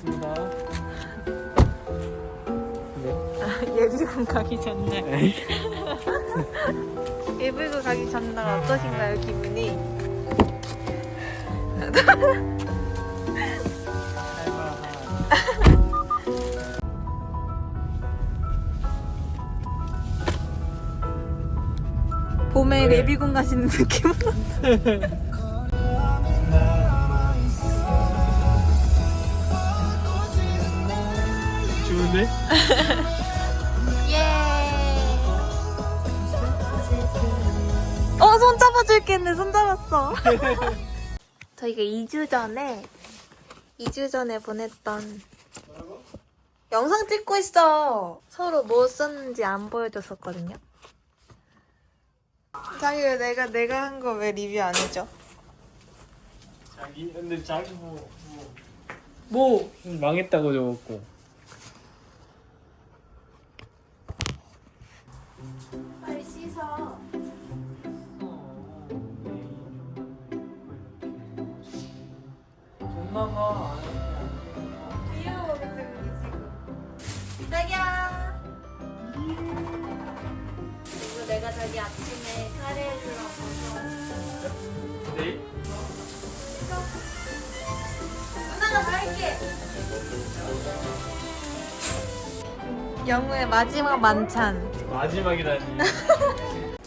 가겠습니다. 네. 예비군 가기 전날 에이. 예비군 가기 전날 어떠신가요 기분이? 봄에 예비군 가시는 느낌으로 좋은데? 예. 어, 손 잡아줄게 했네. 손 잡았어. 저희가 2주 전에, 2주 전에 보냈던 영상 찍고 있어. 서로 뭐 썼는지 안 보여줬었거든요. 자기 왜 내가, 내가 한 거 왜 리뷰 안 해줘? 자기 근데 자기 뭐, 뭐 뭐? 망했다고 적었고. 빨리 씻어. 존나가 귀여워, 그치, 우리 지금. 자기야. 그리고 내가 자기 아침에 카레 해주라고. 네? 누나가 다 할게. 영우의 마지막 만찬. 마지막이라니.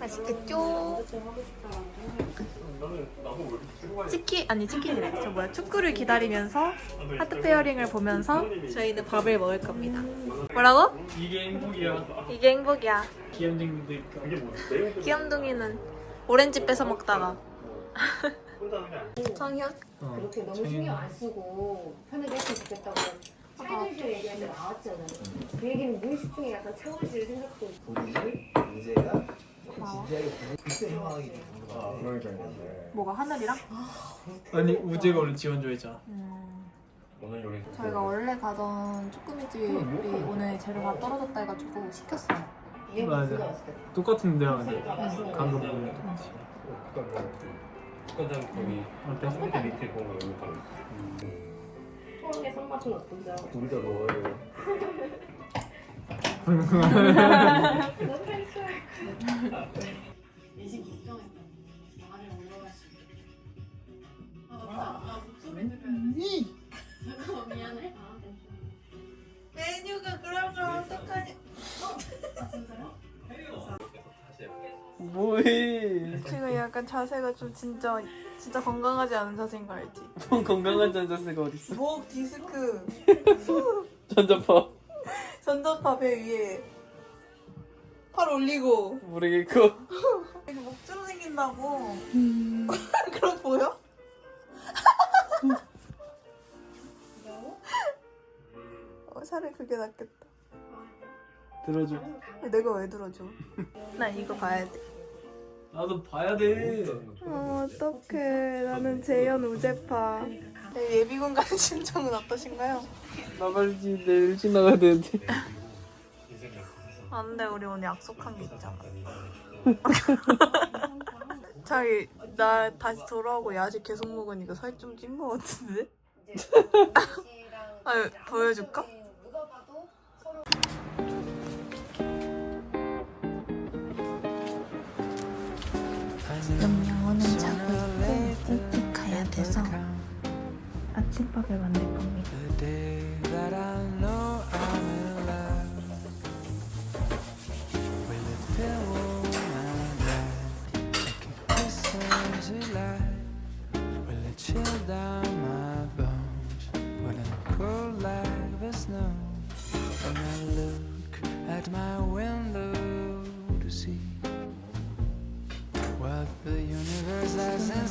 맛있겠죠? 치킨 아니 치킨이래. 저 뭐야 축구를 기다리면서 하트 페어링을 보면서 저희는 밥을 먹을 겁니다. 뭐라고? 이게 행복이야. 이게 행복이야. 귀염둥이들 이게 뭐? 귀염둥이는 오렌지 뺏어 먹다가. 성현? 어. 그렇게 너무 저희는- 신경 안 쓰고 편하게 했으면 좋겠다고 차이니즈 얘기할 때 나왔잖아요. 그 얘기는 무의식 중에 약간 차원실 생각도 있고. 본인을 문제가 진지하게 보는 그때 상황이 되는 거 뭐가 하늘이랑? 아니 우재가 원래 지원 좋아했잖아. 저희가 원래 가던 쭈꾸미 집이 오늘 재료가 떨어졌다 해가지고 시켰어요. 얘 맞아. 무슨 맛있겠다. 똑같은 데랑 근데 강도 보는 똑같이. 습관장 거기 어때? 밑에 밑에 거 여기 바로 소원의 손맛은 어떤지 메뉴가 그런 걸 어떡하냐. 뭐해? 지금 약간 자세가 좀 진짜 진짜 건강하지 않은 자세인 거 알지? 뭐 건강한 전자세가 어딨어? 목 디스크 전자파 전자파 배 위에 팔 올리고 모르겠고. 이렇게 목주름 생긴다고 그럼 보여? 어, 차라리 그게 낫겠다 들어줘. 내가 왜 들어줘? 난 이거 봐야 돼 나도 봐야 돼. 어, 어떡해 나는 재현 우재파 네, 예비군 가는 심정은 어떠신가요? 나발지 내일 일찍 나가야 되는데. 안 돼 우리 오늘 약속한 게 있잖아 자기 나 다시 돌아오고 야식 계속 먹으니까 살 좀 찐 거 같은데? 아 보여줄까?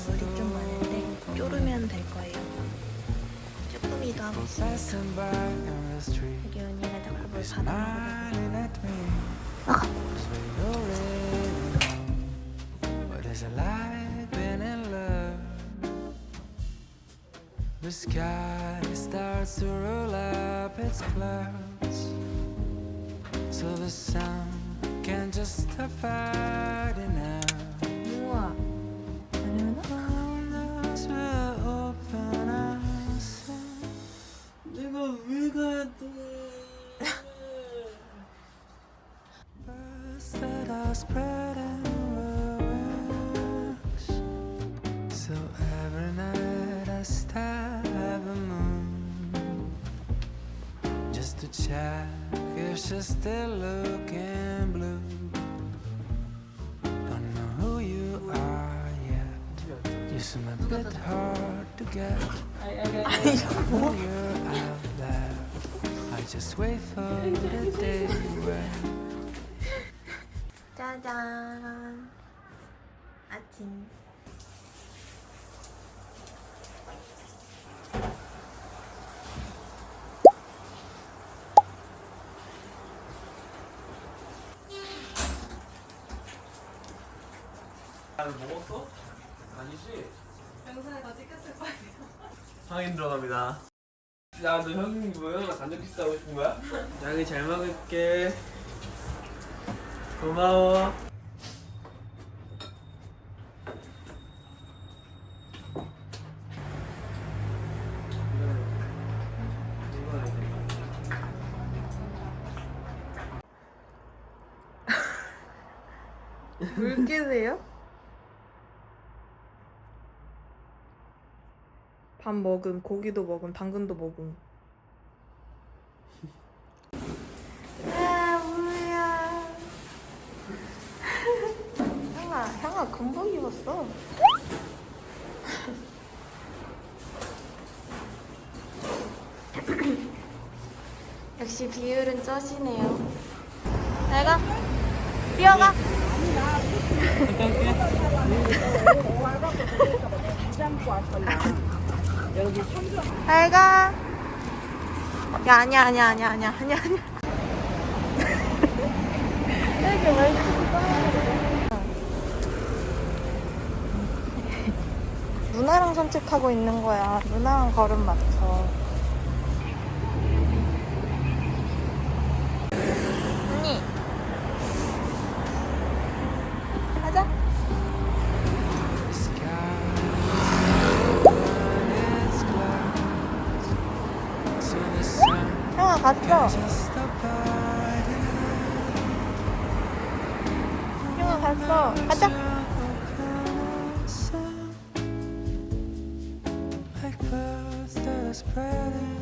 머리 좀 많은데 쪼르면 될 거예요. 여기 언니가 자꾸 뭘 받아 Smiling at me 나 Bak. The sky starts to roll up its clouds So the sun can just step out check if she's still looking blue. Don't know who you are yet. You seem a bit hard to get. When you're out there, I just wait for the day when. 짜잔. 아침. 나는 먹었어? 아니지? 영상에 다 찍혔을 거예요. 상인 들어갑니다. 야, 너 형님 뭐야? 나 간장 키스 하고 싶은 거야? 양이 잘 먹을게. 고마워. 물 끼세요? 밥 먹음, 고기도 먹음, 당근도 먹음. 아, 뭐야. 형아, 형아 군복 입었어. 역시 비율은 쩌시네요. 내가 뛰어가. 잘 가. 야, 아니야, 아니야, 아니야, 아니야, 아니야, 아니야 있어. 누나랑 산책하고 있는 거야. 누나랑 걸음 맞춰. 언니. 가자. 형아, 갔어. 형아, 갔어. 가자. last prayer